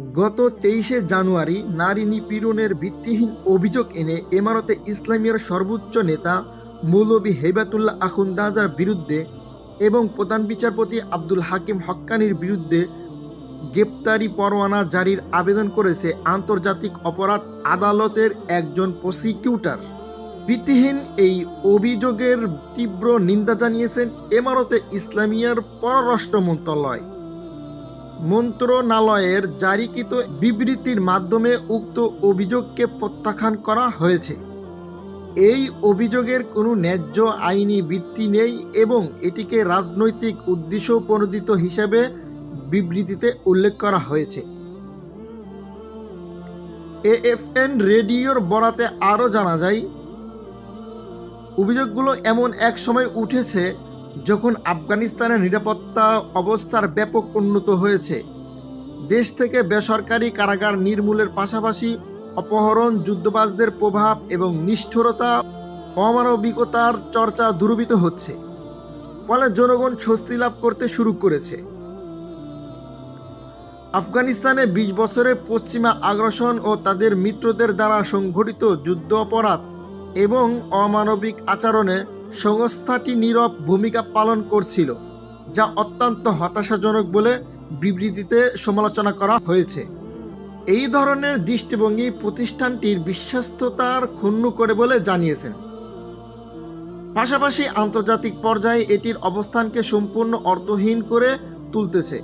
গত তেইশে জানুয়ারি নারী নিপীড়নের ভিত্তিহীন অভিযোগ এনে এমারতে ইসলামিয়ার সর্বোচ্চ নেতা মৌলবী হেবাতুল্লাহ আখুন্দাজার বিরুদ্ধে এবং প্রধান বিচারপতি আব্দুল হাকিম হক্কানির বিরুদ্ধে গ্রেপ্তারি পরোয়ানা জারির আবেদন করেছে আন্তর্জাতিক অপরাধ আদালতের একজন প্রসিকিউটর। ভিত্তিহীন এই অভিযোগের তীব্র নিন্দা জানিয়েছেন এমারতে ইসলামিয়ার পররাষ্ট্র মন্ত্রণালয়। মন্ত্রণালয়ের জারিকৃত বিবৃতির মাধ্যমে উক্ত অভিযোগকে প্রত্যাখ্যান করা হয়েছে। এই অভিযোগের কোনো ন্যায্য আইনি ভিত্তি নেই এবং এটিকে রাজনৈতিক উদ্দেশ্য প্রণোদিত হিসেবে বিবৃতিতে উল্লেখ করা হয়েছে। এএফএন রেডিওর বরাতে আরও জানা যায়, অভিযোগগুলো এমন এক সময় উঠেছে যখন আফগানিস্তানের নিরাপত্তা অবস্থার ব্যাপক উন্নত হয়েছে, দেশ থেকে বেসরকারি কারাগার নির্মূলের পাশাপাশি অপহরণ, যুদ্ধবাজদের প্রভাব এবং নিষ্ঠুরতা, অমানবিকতার চর্চা দূরীভূত হচ্ছে, ফলে জনগণ স্বস্তি লাভ করতে শুরু করেছে। আফগানিস্তানে বিশ বছরের পশ্চিমা আগ্রাসন ও তাদের মিত্রদের দ্বারা সংঘটিত যুদ্ধ অপরাধ এবং অমানবিক আচরণে সংস্থাটি নীরব ভূমিকা পালন করছিল, যা অত্যন্ত হতাশাজনক বলে বিবৃতিতে সমালোচনা করা হয়েছে। এই ধরনের দৃষ্টিভঙ্গি প্রতিষ্ঠানটির বিশ্বস্ততার ক্ষুণ্ণ করে বলে জানিয়েছেন। পাশাপাশি আন্তর্জাতিক পর্যায়ে এটির অবস্থানকে সম্পূর্ণ অর্থহীন করে তুলতেছে।